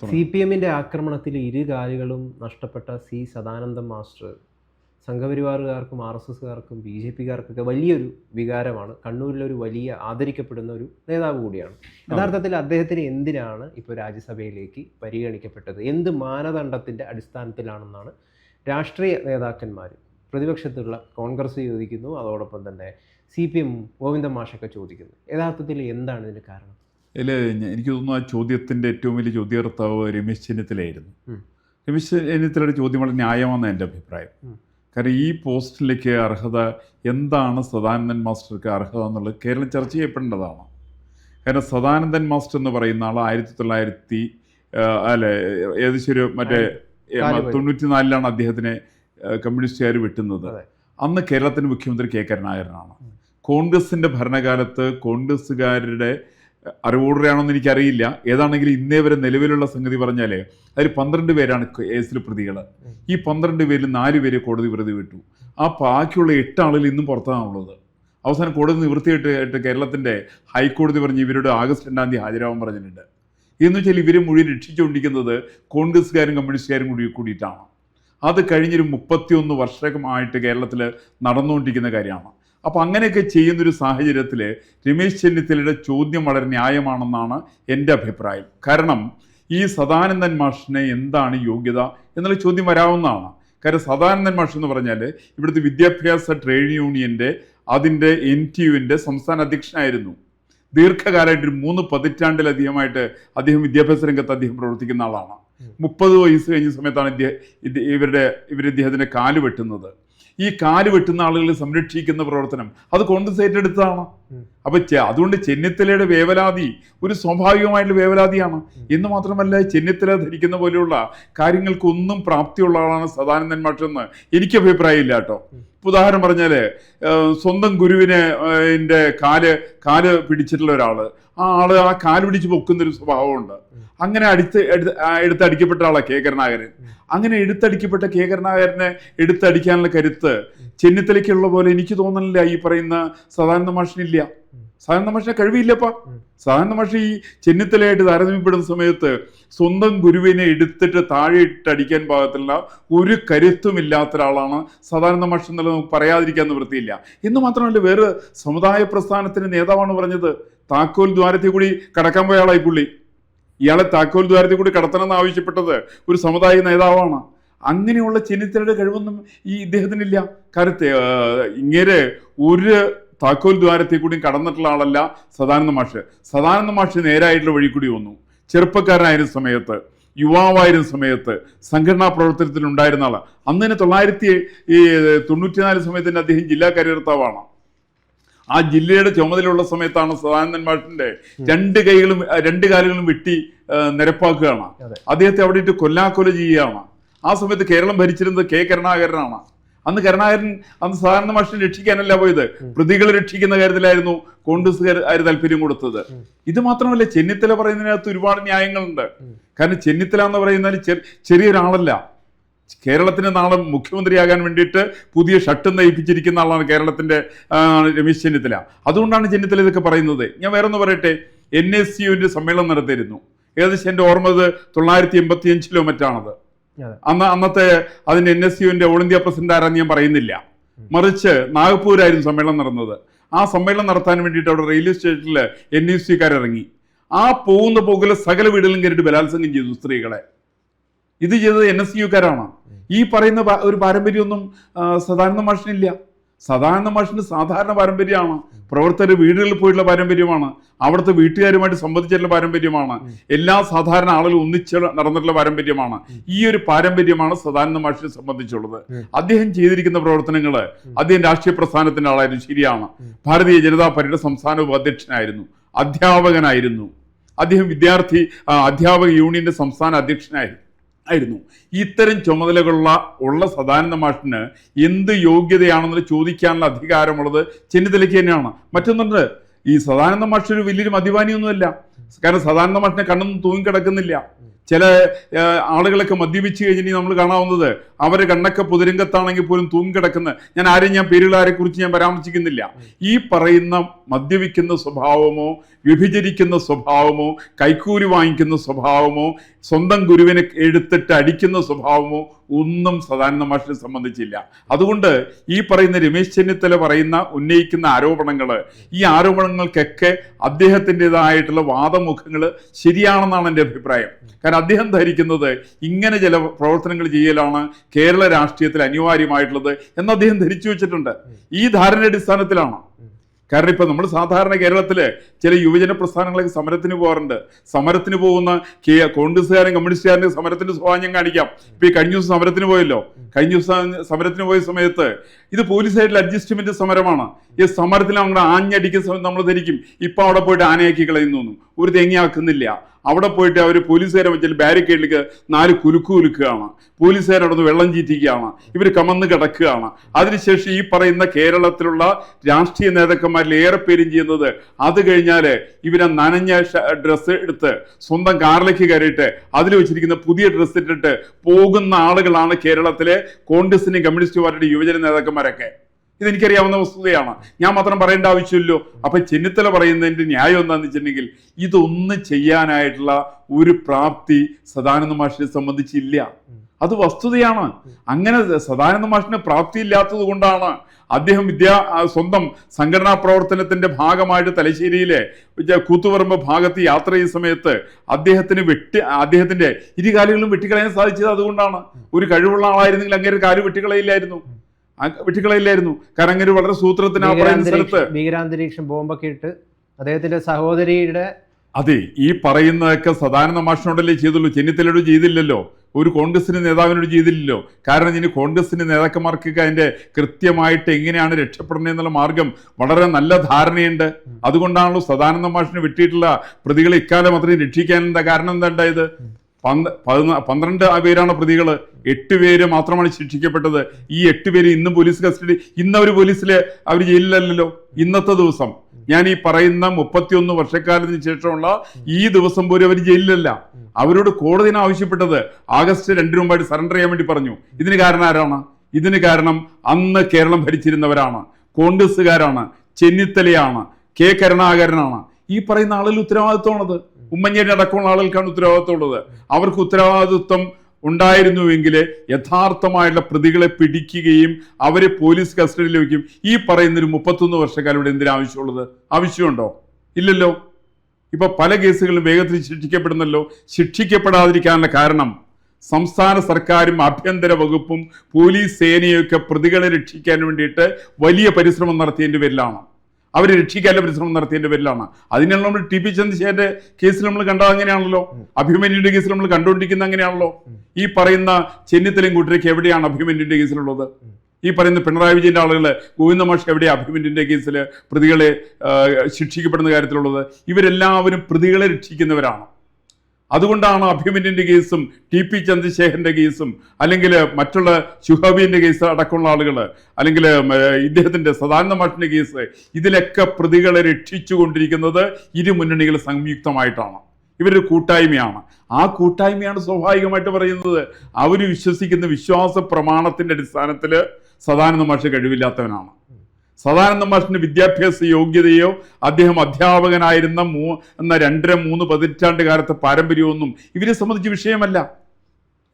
C P എമ്മിന്റെ ആക്രമണത്തിൽ ഇരു കാലുകളും നഷ്ടപ്പെട്ട സി സദാനന്ദം മാസ്റ്റർ സംഘപരിവാറുകാർക്കും ആർ എസ് എസ്കാർക്കും ബി ജെ പിക്കാർക്കൊക്കെ വലിയൊരു വികാരമാണ്. കണ്ണൂരിലൊരു വലിയ ആദരിക്കപ്പെടുന്ന ഒരു നേതാവ് കൂടിയാണ്. യഥാർത്ഥത്തിൽ അദ്ദേഹത്തിന് എന്തിനാണ് ഇപ്പോൾ രാജ്യസഭയിലേക്ക് പരിഗണിക്കപ്പെട്ടത്? എന്ത് മാനദണ്ഡത്തിന്റെ അടിസ്ഥാനത്തിലാണെന്നാണ് രാഷ്ട്രീയ നേതാക്കന്മാർ പ്രതിപക്ഷത്തുള്ള കോൺഗ്രസ് ചോദിക്കുന്നു. അതോടൊപ്പം തന്നെ സി പി എം ഗോവിന്ദ മാഷൊക്കെ ചോദിക്കുന്നു. യഥാർത്ഥത്തിൽ എന്താണ് ഇതിന് കാരണം? ഇതിൽ എനിക്ക് തോന്നുന്നു ആ ചോദ്യത്തിന്റെ ഏറ്റവും വലിയ ചോദ്യകർത്താവ് രമേശ് ചെന്നിത്തലയായിരുന്നു. രമേശ് ചെന്നിത്തലയുടെ ചോദ്യം വളരെ ന്യായമാണെന്ന് എന്റെ അഭിപ്രായം. കാരണം ഈ പോസ്റ്റിലേക്ക് അർഹത എന്താണ് സദാനന്ദൻ മാസ്റ്റർക്ക് അർഹത എന്നുള്ളത് കേരളം ചർച്ച ചെയ്യപ്പെടേണ്ടതാണ്. കാരണം സദാനന്ദൻ മാസ്റ്റർ എന്ന് പറയുന്ന ആൾ ആയിരത്തി തൊള്ളായിരത്തി അല്ലെ ഏകദേശം ഒരു മറ്റേ തൊണ്ണൂറ്റി തൊണ്ണൂറ്റിനാലിലാണ് അദ്ദേഹത്തിനെ കമ്മ്യൂണിസ്റ്റുകാർ വെട്ടുന്നത്. അന്ന് കേരളത്തിന്റെ മുഖ്യമന്ത്രി കെ കരുണാകരനാണ്. കോൺഗ്രസിന്റെ ഭരണകാലത്ത് കോൺഗ്രസ്സുകാരുടെ അറിവോടെയാണോന്ന് എനിക്കറിയില്ല. ഏതാണെങ്കിലും ഇന്നേ വരെ നിലവിലുള്ള സംഗതി പറഞ്ഞാൽ അതിൽ പന്ത്രണ്ട് പേരാണ് കേസിൽ പ്രതികൾ ഈ പന്ത്രണ്ട് പേരിൽ നാല് പേര് കോടതി വെറുതെ വിട്ടു. ആ ബാക്കിയുള്ള എട്ട് ആളിൽ ഇന്നും പുറത്താണുള്ളത് അവസാനം കോടതി നിവൃത്തിയായിട്ട് കേരളത്തിന്റെ ഹൈക്കോടതി പറഞ്ഞ് ഇവരോട് ആഗസ്റ്റ് രണ്ടാം തീയതി ഹാജരാവാൻ പറഞ്ഞിട്ടുണ്ട്. എന്ന് വെച്ചാൽ ഇവരെ മുഴുവൻ രക്ഷിച്ചുകൊണ്ടിരിക്കുന്നത് കോൺഗ്രസ്സുകാരും കമ്മ്യൂണിസ്റ്റുകാരും കൂടി കൂടിയിട്ടാണ്. അത് കഴിഞ്ഞൊരു മുപ്പത്തിയൊന്ന് വർഷമായിട്ട് കേരളത്തിൽ നടന്നുകൊണ്ടിരിക്കുന്ന കാര്യമാണ്. അപ്പോൾ അങ്ങനെയൊക്കെ ചെയ്യുന്നൊരു സാഹചര്യത്തിൽ രമേശ് ചെന്നിത്തലയുടെ ചോദ്യം വളരെ ന്യായമാണെന്നാണ് എന്റെ അഭിപ്രായം. കാരണം ഈ സദാനന്ദൻ മാഷിന് എന്താണ് യോഗ്യത എന്നുള്ള ചോദ്യം വരാവുന്നതാണ്. കാരണം സദാനന്ദൻ മാഷ് എന്ന് പറഞ്ഞാൽ ഇവിടുത്തെ വിദ്യാഭ്യാസ ട്രേഡ് യൂണിയന്റെ അതിന്റെ എൻ ടി യുവിന്റെ സംസ്ഥാന അധ്യക്ഷനായിരുന്നു. ദീർഘകാലമായിട്ട് ഒരു മൂന്ന് പതിറ്റാണ്ടിലധികമായിട്ട് അദ്ദേഹം വിദ്യാഭ്യാസ രംഗത്ത് അദ്ദേഹം പ്രവർത്തിക്കുന്ന ആളാണ്. മുപ്പത് വയസ്സ് കഴിഞ്ഞ സമയത്താണ് ഇവരുടെ ഇവർ ഇദ്ദേഹത്തിന്റെ കാൽ വെട്ടുന്നത്. ഈ കാൽ വെട്ടുന്ന ആളുകളെ സംരക്ഷിക്കുന്ന പ്രവർത്തനം അത് കോൺഗ്രസ് ഏറ്റെടുത്തതാണ്. അപ്പൊ അതുകൊണ്ട് ചെന്നിത്തലയുടെ വേവലാതി ഒരു സ്വാഭാവികമായിട്ടുള്ള വേവലാതിയാണ്. എന്ന് മാത്രമല്ല ചെന്നിത്തല ധരിക്കുന്ന പോലെയുള്ള കാര്യങ്ങൾക്കൊന്നും പ്രാപ്തിയുള്ള ആളാണ് സദാനന്ദൻ മാഷെന്ന് എനിക്ക് അഭിപ്രായമില്ല കേട്ടോ. ഉദാഹരണം പറഞ്ഞാൽ സ്വന്തം ഗുരുവിനെ ന്റെ കാൽ കാൽ പിടിച്ചിട്ടുള്ള ഒരാൾ. ആ ആൾ ആ കാൽ പിടിച്ച് പൊക്കുന്ന ഒരു സ്വഭാവമുണ്ട്. അങ്ങനെ അടുത്ത് എടുത്തടിക്കപ്പെട്ട ആളാണ് കെ. കരുണാകരൻ. അങ്ങനെ എടുത്തടിക്കപ്പെട്ട കെ. കരുണാകരനെ എടുത്തടിക്കാനുള്ള കരുത്ത് ചെന്നിത്തലയ്ക്കുള്ള പോലെ എനിക്ക് തോന്നുന്നില്ല ഈ പറയുന്ന സദാനന്ദ മാഷിനില്ല. സദാനന്ദ മാഷിനെ കഴിവില്ലപ്പാ. സാധാരണ മനുഷ്യ ഈ ചെന്നിത്തലയായിട്ട് താരതമ്യപ്പെടുന്ന സമയത്ത് സ്വന്തം ഗുരുവിനെ എടുത്തിട്ട് താഴെ ഇട്ടടിക്കാൻ പാകത്തിലുള്ള ഒരു കരുത്തുമില്ലാത്ത ഒരാളാണ് സദാനന്ദ മനുഷ്യൻ എന്നുള്ളത് നമുക്ക് പറയാതിരിക്കാൻ നിവൃത്തിയില്ല എന്ന് മാത്രമല്ല വേറെ സമുദായ പ്രസ്ഥാനത്തിന് നേതാവാണ് പറഞ്ഞത് താക്കോൽ ദ്വാരത്തിൽ കൂടി കടക്കാൻ പോയ ആളായി പുള്ളി. ഇയാളെ താക്കോൽ ദ്വാരത്തിൽ കൂടി കടത്തണമെന്ന് ആവശ്യപ്പെട്ടത് ഒരു സമുദായ നേതാവാണ്. അങ്ങനെയുള്ള ചെന്നിത്തലയുടെ കഴിവൊന്നും ഈ ഇദ്ദേഹത്തിനില്ല. കാര്യത്തെ ഇങ്ങനെ ഒരു താക്കോൽ ദ്വാരത്തിൽ കൂടി കടന്നിട്ടുള്ള ആളല്ല സദാനന്ദ മാഷ്. സദാനന്ദ മാഷ് നേരായിട്ടുള്ള വഴി കൂടി വന്നു. ചെറുപ്പക്കാരനായിരുന്ന സമയത്ത് യുവാവായിരുന്ന സമയത്ത് സംഘടനാ പ്രവർത്തനത്തിൽ ഉണ്ടായിരുന്ന ആൾ. അന്ന് തന്നെ തൊള്ളായിരത്തി ഈ തൊണ്ണൂറ്റിനാല് സമയത്തിന് അദ്ദേഹം ജില്ലാ കാര്യകർത്താവാണ്. ആ ജില്ലയുടെ ചുമതലയുള്ള സമയത്താണ് സദാനന്ദൻ മാഷിന്റെ രണ്ട് കൈകളും രണ്ട് കാലുകളും വെട്ടി നിരപ്പാക്കുകയാണ്. അദ്ദേഹത്തെ അവിടെ ഇട്ട് കൊല്ലാക്കൊല ചെയ്യുകയാണ്. ആ സമയത്ത് കേരളം ഭരിച്ചിരുന്നത് കെ കരുണാകരനാണ്. അന്ന് കരുണാകരൻ അന്ന് സാധാരണ മാഷിനെ രക്ഷിക്കാനല്ല പോയത്. പ്രതികളെ രക്ഷിക്കുന്ന കാര്യത്തിലായിരുന്നു കോൺഗ്രസ്സുകാർ ആര് താല്പര്യം കൊടുത്തത്. ഇത് മാത്രമല്ല ചെന്നിത്തല പറയുന്നതിനകത്ത് ഒരുപാട് ന്യായങ്ങളുണ്ട്. കാരണം ചെന്നിത്തല എന്ന് പറയുന്നത് ചെ- ചെറിയൊരാളല്ല. കേരളത്തിന് നാളെ മുഖ്യമന്ത്രിയാകാൻ വേണ്ടിയിട്ട് പുതിയ ഷട്ടും നയിപ്പിച്ചിരിക്കുന്ന ആളാണ് കേരളത്തിന്റെ രമേശ് ചെന്നിത്തല. അതുകൊണ്ടാണ് ചെന്നിത്തല ഇതൊക്കെ പറയുന്നത്. ഞാൻ വേറെ ഒന്ന് പറയട്ടെ എൻ എസ് യുവിന്റെ സമ്മേളനം നടത്തിയിരുന്നു. ഏകദേശം എന്റെ ഓർമ്മ തൊള്ളായിരത്തി എൺപത്തി അഞ്ചിലോ മറ്റാണത്. അന്ന് അന്നത്തെ അതിന്റെ എൻ എസ് യുവിന്റെ ഓൾ ഇന്ത്യ പ്രസിഡന്റ് ആരാന്ന് ഞാൻ പറയുന്നില്ല. മറിച്ച് നാഗ്പൂരായിരുന്നു സമ്മേളനം നടന്നത്. ആ സമ്മേളനം നടത്താൻ വേണ്ടിയിട്ട് അവിടെ റെയിൽവേ സ്റ്റേഷനിൽ എൻ എസ് സിക്കാർ ഇറങ്ങി ആ പോകുന്ന പോകലെ സകല വീടുകളും കയറിയിട്ട് ബലാത്സംഗം ചെയ്തു സ്ത്രീകളെ. ഇത് ചെയ്തത് എൻ എസ് യുക്കാരാണ് ഈ പറയുന്ന ഒരു പാരമ്പര്യമൊന്നും സദാനന്ദ മാഷിനില്ല. സദാനന്ദ മനുഷ്യന് സാധാരണ പാരമ്പര്യമാണ്. പ്രവർത്തകർ വീടുകളിൽ പോയിട്ടുള്ള പാരമ്പര്യമാണ്. അവിടുത്തെ വീട്ടുകാരുമായിട്ട് സംബന്ധിച്ചിട്ടുള്ള പാരമ്പര്യമാണ്. എല്ലാ സാധാരണ ആളുകളും ഒന്നിച്ച് നടന്നിട്ടുള്ള പാരമ്പര്യമാണ്. ഈ ഒരു പാരമ്പര്യമാണ് സദാനന്ദ മാഷിനെ സംബന്ധിച്ചുള്ളത്. അദ്ദേഹം ചെയ്തിരിക്കുന്ന പ്രവർത്തനങ്ങൾ അദ്ദേഹം രാഷ്ട്രീയ പ്രസ്ഥാനത്തിന്റെ ആളായിരുന്നു. ശരിയാണ്. ഭാരതീയ ജനതാ പാർട്ടിയുടെ സംസ്ഥാന ഉപാധ്യക്ഷനായിരുന്നു. അധ്യാപകനായിരുന്നു. അദ്ദേഹം വിദ്യാർത്ഥി അധ്യാപക യൂണിയന്റെ സംസ്ഥാന അധ്യക്ഷനായിരുന്നു. ആയിരുന്നു. ഇത്തരം ചുമതലകളുള്ള ഉള്ള സദാനന്ദ മാഷിന് എന്ത് യോഗ്യതയാണെന്ന് ചോദിക്കാനുള്ള അധികാരമുള്ളത് ചെന്നിത്തലയ്ക്ക് തന്നെയാണ്. മറ്റൊന്നുണ്ട് ഈ സദാനന്ദ മാഷ് ഒരു വലിയൊരു മദ്യപാനിയൊന്നുമല്ല. കാരണം സദാനന്ദ മാഷിനെ കണ്ണൊന്നും തൂങ്ങിക്കിടക്കുന്നില്ല. ചില ആളുകളൊക്കെ മദ്യപിച്ച് കഴിഞ്ഞിട്ട് നമ്മൾ കാണാവുന്നത് അവരെ കണ്ണൊക്കെ പുതിരംഗത്താണെങ്കിൽ പോലും തൂങ്ങിക്കിടക്കുന്ന ഞാൻ ആരെയും ഞാൻ പേരുകളാരെ കുറിച്ച് ഞാൻ പരാമർശിക്കുന്നില്ല. ഈ പറയുന്ന മദ്യപിക്കുന്ന സ്വഭാവമോ വിഭജിക്കുന്ന സ്വഭാവമോ കൈക്കൂലി വാങ്ങിക്കുന്ന സ്വഭാവമോ സ്വന്തം ഗുരുവിനെ എടുത്തിട്ട് അടിക്കുന്ന സ്വഭാവമോ ഒന്നും സദാനന്ദ മാഷിനെ സംബന്ധിച്ചില്ല. അതുകൊണ്ട് ഈ പറയുന്ന രമേശ് ചെന്നിത്തല പറയുന്ന ഉന്നയിക്കുന്ന ആരോപണങ്ങൾ ഈ ആരോപണങ്ങൾക്കൊക്കെ അദ്ദേഹത്തിന്റെതായിട്ടുള്ള വാദമുഖങ്ങൾ ശരിയാണെന്നാണ് എന്റെ അഭിപ്രായം. കാരണം അദ്ദേഹം ധരിക്കുന്നത് ഇങ്ങനെ ചില പ്രവർത്തനങ്ങൾ ചെയ്യലാണ് കേരള രാഷ്ട്രീയത്തിൽ അനിവാര്യമായിട്ടുള്ളത് എന്ന് അദ്ദേഹം ധരിച്ചു വെച്ചിട്ടുണ്ട്. ഈ ധാരണ അടിസ്ഥാനത്തിലാണ് കാരണം ഇപ്പൊ നമ്മൾ സാധാരണ കേരളത്തിൽ ചില യുവജന പ്രസ്ഥാനങ്ങളൊക്കെ സമരത്തിന് പോകാറുണ്ട്. സമരത്തിന് പോകുന്ന കെ കോൺഗ്രസ്സുകാരും കമ്മ്യൂണിസ്റ്റുകാരും സമരത്തിന്റെ സ്വഭാവം കാണിക്കാം. ഇപ്പൊ ഈ കഴിഞ്ഞ ദിവസം സമരത്തിന് പോയല്ലോ. കഴിഞ്ഞ ദിവസം സമരത്തിന് പോയ സമയത്ത് ഇത് പോലീസായിട്ടുള്ള അഡ്ജസ്റ്റ്മെന്റ് സമരമാണ്. ഈ സമരത്തിൽ അങ്ങനെ ആഞ്ഞടിക്കുന്ന സമയത്ത് നമ്മൾ ധരിക്കും. ഇപ്പൊ അവിടെ പോയിട്ട് ആനയാക്കി കളയുന്നു. ഒരു തേങ്ങയാക്കുന്നില്ല. അവിടെ പോയിട്ട് അവർ പോലീസുകാരെ വെച്ചാൽ ബാരിക്കേഡിലേക്ക് നാല് കുലുക്ക് കുലുക്കുകയാണ്. പോലീസുകാരെ അവിടെ നിന്ന് വെള്ളം ചീറ്റിക്കുകയാണ്. ഇവർ കമന്ന് കിടക്കുകയാണ്. അതിനുശേഷം ഈ പറയുന്ന കേരളത്തിലുള്ള രാഷ്ട്രീയ നേതാക്കന്മാരിൽ ഏറെ പേരും ചെയ്യുന്നത് അത് കഴിഞ്ഞാൽ ഇവരെ നനഞ്ഞ ഡ്രസ്സ് എടുത്ത് സ്വന്തം കാറിലേക്ക് കയറിയിട്ട് അതിൽ വെച്ചിരിക്കുന്ന പുതിയ ഡ്രസ്സ് ഇട്ടിട്ട് പോകുന്ന ആളുകളാണ് കേരളത്തിലെ കോൺഗ്രസിനെയും കമ്മ്യൂണിസ്റ്റ് പാർട്ടിയുടെ യുവജന നേതാക്കന്മാരൊക്കെ. ഇതെനിക്കറിയാവുന്ന വസ്തുതയാണ്. ഞാൻ മാത്രം പറയേണ്ട ആവശ്യമില്ലല്ലോ. അപ്പൊ ചെന്നിത്തല പറയുന്നതിന്റെ ന്യായം എന്താണെന്ന് വെച്ചിട്ടുണ്ടെങ്കിൽ ഇതൊന്നും ചെയ്യാനായിട്ടുള്ള ഒരു പ്രാപ്തി സദാനന്ദ മാഷിനെ സംബന്ധിച്ചില്ല. അത് വസ്തുതയാണ്. അങ്ങനെ സദാനന്ദ മാഷിന് പ്രാപ്തി ഇല്ലാത്തത് കൊണ്ടാണ് അദ്ദേഹം വിദ്യാ സ്വന്തം സംഘടനാ പ്രവർത്തനത്തിന്റെ ഭാഗമായിട്ട് തലശ്ശേരിയിലെ കൂത്തുപറമ്പ് ഭാഗത്ത് യാത്ര ചെയ്യുന്ന സമയത്ത് അദ്ദേഹത്തിന് വെട്ടി അദ്ദേഹത്തിന്റെ ഇരുകാലുകളും വെട്ടിക്കളയാൻ സാധിച്ചത് അതുകൊണ്ടാണ്. ഒരു കഴിവുള്ള ആളായിരുന്നെങ്കിൽ അങ്ങനെ കാലു വെട്ടിക്കളയില്ലായിരുന്നു. വെട്ടിക്കളയില്ലായിരുന്നു കാരണം അങ്ങനെ വളരെ സൂത്രത്തിന് സ്ഥലത്ത്. ഭീകരാന്തരീക്ഷം ബോംബൊക്കെ ഇട്ട് അദ്ദേഹത്തിന്റെ സഹോദരിയുടെ അതെ ഈ പറയുന്നതൊക്കെ സദാനന്ദ മാഷിനോടല്ലേ ചെയ്തുള്ളൂ. ചെന്നിത്തലയോട് ചെയ്തില്ലല്ലോ. ഒരു കോൺഗ്രസിന്റെ നേതാവിനോട് ചെയ്തില്ലല്ലോ. കാരണം ഇനി കോൺഗ്രസിന്റെ നേതാക്കന്മാർക്കൊക്കെ അതിന്റെ കൃത്യമായിട്ട് എങ്ങനെയാണ് രക്ഷപ്പെടുന്നത് എന്നുള്ള മാർഗം വളരെ നല്ല ധാരണയുണ്ട്. അതുകൊണ്ടാണല്ലോ സദാനന്ദ മാഷിന് വിട്ടിട്ടുള്ള പ്രതികളെ ഇക്കാലം അത്രയും രക്ഷിക്കാൻ എന്താ കാരണം എന്താ ഉണ്ടായത്? പന്ത് പന്ത്രണ്ട് പേരാണ് പ്രതികൾ. എട്ട് പേര് മാത്രമാണ് ശിക്ഷിക്കപ്പെട്ടത്. ഈ എട്ട് പേര് ഇന്നും പോലീസ് കസ്റ്റഡി ഇന്ന് അവർ പോലീസിലെ അവർ ജയിലിലല്ലല്ലോ. ഇന്നത്തെ ദിവസം. ഞാൻ ഈ പറയുന്ന മുപ്പത്തിയൊന്ന് വർഷക്കാലത്തിന് ശേഷമുള്ള ഈ ദിവസം പോലും അവർ ജയിലിലല്ല. അവരോട് കോടതിന് ആവശ്യപ്പെട്ടത് ആഗസ്റ്റ് രണ്ടിന് മുമ്പായിട്ട് സറണ്ടർ ചെയ്യാൻ വേണ്ടി പറഞ്ഞു. ഇതിന് കാരണം ആരാണ്? ഇതിന് കാരണം അന്ന് കേരളം ഭരിച്ചിരുന്നവരാണ്. കോൺഗ്രസ്സുകാരാണ്. ചെന്നിത്തലയാണ്. കെ കരുണാകരനാണ്. ഈ പറയുന്ന ആളുകൾ ഉത്തരവാദിത്വമാണത്. ഉമ്മൻചാണ്ടി അടക്കമുള്ള ആളുകൾക്കാണ് ഉത്തരവാദിത്വമുള്ളത്. അവർക്ക് ഉത്തരവാദിത്വം ഉണ്ടായിരുന്നുവെങ്കിൽ യഥാർത്ഥമായുള്ള പ്രതികളെ പിടിക്കുകയും അവരെ പോലീസ് കസ്റ്റഡിയിൽ വയ്ക്കും ഈ പറയുന്ന ഒരു മുപ്പത്തൊന്ന് വർഷക്കാലം ഇവിടെ എന്തിനാ ആവശ്യമുള്ളത്? ആവശ്യമുണ്ടോ? ഇല്ലല്ലോ. ഇപ്പൊ പല കേസുകളും വേഗത്തിൽ ശിക്ഷിക്കപ്പെടുന്നല്ലോ. ശിക്ഷിക്കപ്പെടാതിരിക്കാനുള്ള കാരണം സംസ്ഥാന സർക്കാരും ആഭ്യന്തര വകുപ്പും പോലീസ് സേനയൊക്കെ പ്രതികളെ രക്ഷിക്കാൻ വേണ്ടിയിട്ട് വലിയ പരിശ്രമം നടത്തിയതിന്റെ പേരിലാണ്. അവരെ രക്ഷിക്കാനുള്ള പരിശ്രമം നടത്തിയതിന്റെ പേരിലാണ്. അതിനാണ് നമ്മൾ ടി പി ചന്ദ്രശേഖരന്റെ കേസിൽ നമ്മൾ കണ്ടത് അങ്ങനെയാണല്ലോ. അഭിമന്യുന്റെ കേസിൽ നമ്മൾ കണ്ടുകൊണ്ടിരിക്കുന്നത് അങ്ങനെയാണല്ലോ. ഈ പറയുന്ന ചെന്നിത്തലയും കൂട്ടരേക്ക് എവിടെയാണ് അഭിമന്യുന്റെ കേസിലുള്ളത്? ഈ പറയുന്ന പിണറായി വിജയന്റെ ആളുകൾ ഗോവിന്ദ മാഷ് എവിടെ അഭിമന്യുടെ കേസിൽ പ്രതികളെ ശിക്ഷിക്കപ്പെടുന്ന കാര്യത്തിലുള്ളത്? ഇവരെല്ലാവരും പ്രതികളെ രക്ഷിക്കുന്നവരാണ്. അതുകൊണ്ടാണ് അഭിമന്യന്റെ കേസും ടി പി ചന്ദ്രശേഖരന്റെ കേസും അല്ലെങ്കിൽ മറ്റുള്ള ശുഹബിന്റെ കേസ് അടക്കമുള്ള ആളുകൾ അല്ലെങ്കിൽ ഇദ്ദേഹത്തിന്റെ സദാനന്ദ മാഷിന്റെ കേസ് ഇതിലൊക്കെ പ്രതികളെ രക്ഷിച്ചുകൊണ്ടിരിക്കുന്നത് ഇരു മുന്നണികൾ സംയുക്തമായിട്ടാണ്. ഇവരൊരു കൂട്ടായ്മയാണ്. ആ കൂട്ടായ്മയാണ് സ്വാഭാവികമായിട്ട് പറയുന്നത്. അവർ വിശ്വസിക്കുന്ന വിശ്വാസ പ്രമാണത്തിന്റെ അടിസ്ഥാനത്തിൽ സദാനന്ദ മാഷ് കഴിവില്ലാത്തവനാണ്. സദാനന്ദ മാഷിന് വിദ്യാഭ്യാസ യോഗ്യതയോ അദ്ദേഹം അധ്യാപകനായിരുന്ന മൂ എന്ന രണ്ടര മൂന്ന് പതിറ്റാണ്ട് കാലത്തെ പാരമ്പര്യമൊന്നും ഇവരെ സംബന്ധിച്ച് വിഷയമല്ല.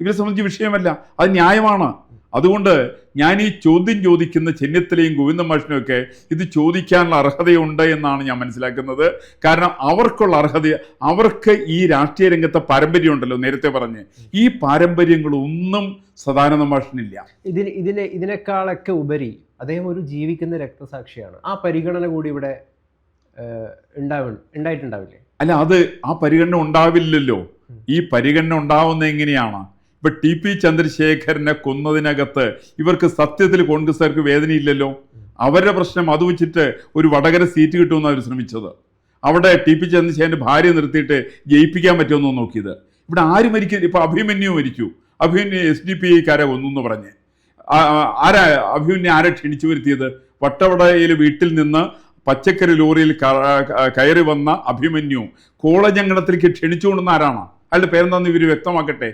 ഇവരെ സംബന്ധിച്ച് വിഷയമല്ല. അത് ന്യായമാണ്. അതുകൊണ്ട് ഞാൻ ഈ ചോദ്യം ചോദിക്കുന്ന ചെന്നിത്തലയും ഗോവിന്ദ മാഷിനും ഒക്കെ ഇത് ചോദിക്കാനുള്ള അർഹതയുണ്ട് എന്നാണ് ഞാൻ മനസ്സിലാക്കുന്നത്. കാരണം അവർക്കുള്ള അർഹത അവർക്ക് ഈ രാഷ്ട്രീയ രംഗത്തെ പാരമ്പര്യം ഉണ്ടല്ലോ നേരത്തെ പറഞ്ഞ്. ഈ പാരമ്പര്യങ്ങളൊന്നും സദാനന്ദ മാഷിനില്ല. ഇതിന് ഇതിനെ ഇതിനേക്കാളൊക്കെ ഉപരി അദ്ദേഹം ഒരു ജീവിക്കുന്ന രക്തസാക്ഷിയാണ്. ആ പരിഗണന കൂടി ഇവിടെ ഉണ്ടായിട്ടുണ്ടാവില്ലേ? അല്ല അത് ആ പരിഗണന ഉണ്ടാവില്ലല്ലോ. ഈ പരിഗണന ഉണ്ടാവുന്ന എങ്ങനെയാണ്? ഇപ്പൊ ടി പി ചന്ദ്രശേഖരനെ കൊന്നതിനകത്ത് ഇവർക്ക് സത്യത്തിൽ കോൺഗ്രസ്സുകാർക്ക് വേദനയില്ലല്ലോ? അവരുടെ പ്രശ്നം അത് വെച്ചിട്ട് ഒരു വടകര സീറ്റ് കിട്ടുമെന്ന് അവർ ശ്രമിച്ചത്. അവിടെ ടി പി ചന്ദ്രശേഖരന്റെ ഭാര്യ നിർത്തിയിട്ട് ജയിപ്പിക്കാൻ പറ്റുമെന്നോ നോക്കിയത്. ഇവിടെ ആര് മരിക്കും? ഇപ്പൊ അഭിമന്യു മരിച്ചു അഭിമന്യു എസ് ഡി പി ഐക്കാരെ കൊന്നു എന്ന് പറഞ്ഞ് ആരാ അഭിമന്യു ആരെ ക്ഷണിച്ചു വരുത്തിയത്? വട്ടവടയിൽ വീട്ടിൽ നിന്ന് പച്ചക്കറി ലോറിയിൽ കയറി വന്ന അഭിമന്യു കോളജങ്കണത്തിലേക്ക് ക്ഷണിച്ചുകൊണ്ടുവന്ന ആരാണ്? അയാളുടെ പേരെന്താന്ന് ഇവർ വ്യക്തമാക്കട്ടെ?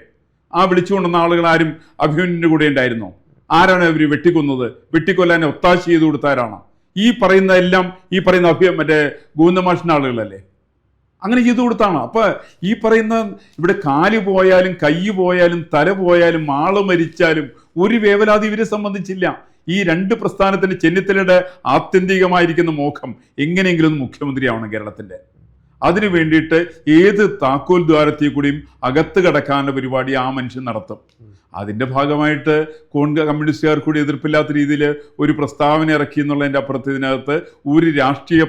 ആ വിളിച്ചുകൊണ്ടുവന്ന ആളുകൾ ആരും അഭിമന്യന്റെ കൂടെ ഉണ്ടായിരുന്നോ? ആരാണ് അവർ വെട്ടിക്കൊന്നത്? വെട്ടിക്കൊല്ലാൻ ഒത്താശ ചെയ്ത് കൊടുത്താരാണ് ഈ പറയുന്ന എല്ലാം ഈ പറയുന്ന അഭി മറ്റേ ഗോവിന്ദമാഷിന്റെ ആളുകളല്ലേ? അങ്ങനെ ചെയ്തു കൊടുത്താണ്? അപ്പൊ ഈ പറയുന്ന ഇവിടെ കാൽ പോയാലും കൈ പോയാലും തല പോയാലും ആൾ മരിച്ചാലും ഒരു വേവലാതി ഇവരെ സംബന്ധിച്ചില്ല. ഈ രണ്ട് പ്രസ്ഥാനത്തിന് ചെന്നിത്തലയുടെ ആത്യന്തികമായിരിക്കുന്ന മോഹം എങ്ങനെയെങ്കിലും മുഖ്യമന്ത്രിയാവണം കേരളത്തിന്റെ. അതിനു വേണ്ടിയിട്ട് ഏത് താക്കോൽ ദ്വാരത്തിൽ കൂടിയും അകത്ത് കടക്കാനുള്ള പരിപാടി ആ മനുഷ്യൻ നടത്തും. അതിന്റെ ഭാഗമായിട്ട് കോൺഗ്രസ് കമ്മ്യൂണിസ്റ്റുകാർ കൂടി എതിർപ്പില്ലാത്ത രീതിയിൽ ഒരു പ്രസ്താവന ഇറക്കി എന്നുള്ളതിന്റെ അപ്പുറത്ത് ഇതിനകത്ത് ഒരു രാഷ്ട്രീയ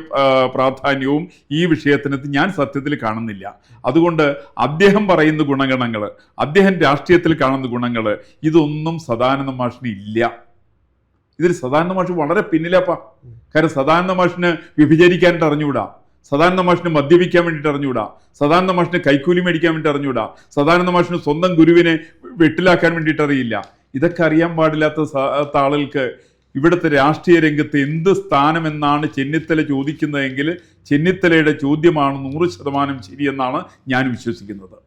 പ്രാധാന്യവും ഈ വിഷയത്തിനകത്ത് ഞാൻ സത്യത്തിൽ കാണുന്നില്ല. അതുകൊണ്ട് അദ്ദേഹം പറയുന്ന ഗുണഗണങ്ങൾ അദ്ദേഹം രാഷ്ട്രീയത്തിൽ കാണുന്ന ഗുണങ്ങൾ ഇതൊന്നും സദാനന്ദ മാഷിന് ഇല്ല. ഇതിൽ സദാനന്ദ മാഷ് വളരെ പിന്നിലപ്പാ. കാരണം സദാനന്ദ മാഷിന് വ്യഭിചരിക്കാനായിട്ട് അറിഞ്ഞുകൂടാ. സദാനന്ദ മാഷിന് മദ്യപിക്കാൻ വേണ്ടിയിട്ട് അറിഞ്ഞുകൂടാ? സദാനന്ദ മാഷിന് കൈക്കൂലി മേടിക്കാൻ വേണ്ടി അറിഞ്ഞുകൂടാ? സദാനന്ദ മാഷിന് സ്വന്തം ഗുരുവിനെ വെട്ടിലാക്കാൻ വേണ്ടിയിട്ട് അറിയില്ല. ഇതൊക്കെ അറിയാൻ പാടില്ലാത്ത ആളുകൾക്ക് ഇവിടുത്തെ രാഷ്ട്രീയ രംഗത്ത് എന്ത് സ്ഥാനമെന്നാണ് ചെന്നിത്തല ചോദിക്കുന്നതെങ്കിൽ ചെന്നിത്തലയുടെ ചോദ്യമാണ് നൂറ് ശതമാനം ശരിയെന്നാണ് ഞാൻ വിശ്വസിക്കുന്നത്.